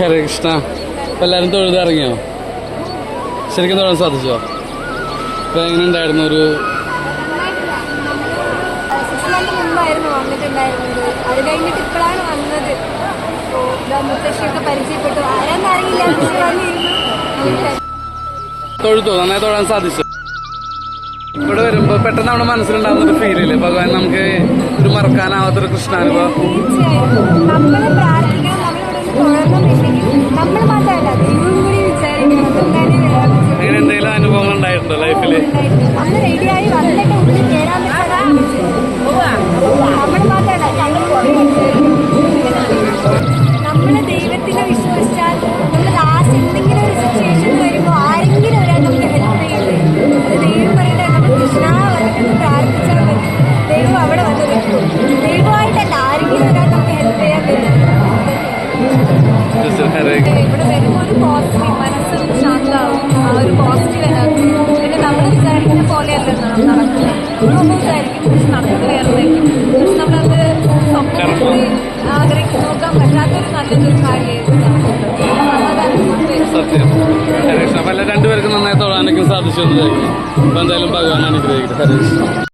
ഹരേ കൃഷ്ണ ഇപ്പം എല്ലാവരും തൊഴുത് ഇറങ്ങിയോ? ശരിക്കും തൊഴാൻ സാധിച്ചോ? ഇപ്പം എങ്ങനെ ഉണ്ടായിരുന്നു ഒരു തൊഴുത്തോ? നന്നായി തൊഴാൻ സാധിച്ചു? ഇവിടെ വരുമ്പോൾ പെട്ടെന്ന് നമ്മുടെ മനസ്സിലുണ്ടാവുന്ന ഒരു ഫീലില്ലേ ഭഗവാൻ നമുക്ക് ഒരു മറക്കാനാവാത്തൊരു കൃഷ്ണാനുഭവം. അന്ന് റെഡിയായി വന്നിട്ട് ഉള്ളിൽ കയറാൻ പറ്റാതെ നമ്മൾ മാത്രമല്ല ഞങ്ങൾ നമ്മൾ ദൈവത്തിനെ വിശ്വസിച്ചാൽ നമ്മൾ ലാസ്റ്റ് എന്തെങ്കിലും ഒരു സിറ്റുവേഷൻ വരുമ്പോൾ ആരെങ്കിലും ഒരാൾ നമുക്ക് ഹെൽപ്പ് ചെയ്യില്ലേ അത് ദൈവം പറയട്ടെ നമ്മൾ കൃഷ്ണ വന്നിട്ട് പ്രാർത്ഥിച്ചാൽ മതി. ദൈവം അവിടെ വന്ന് നിൽക്കും. ദൈവമായിട്ടല്ല ആരെങ്കിലും ഒരാൾ നമുക്ക് ഹെൽപ്പ് ചെയ്യാൻ പറ്റും ഇവിടെ വരുമ്പോൾ ഒരു പോസിറ്റീവ് മനസ്സൊരു സ്വപ്നത്തിൽ സത്യം. ഹരീഷ് അപ്പം എല്ലാ രണ്ടുപേർക്കും നന്നായി തൊഴാനൊക്കെ സാധിച്ചു എന്തായാലും ഭഗവാൻ അനുഗ്രഹിക്കട്ടെ. ഹരേ കൃഷ്ണ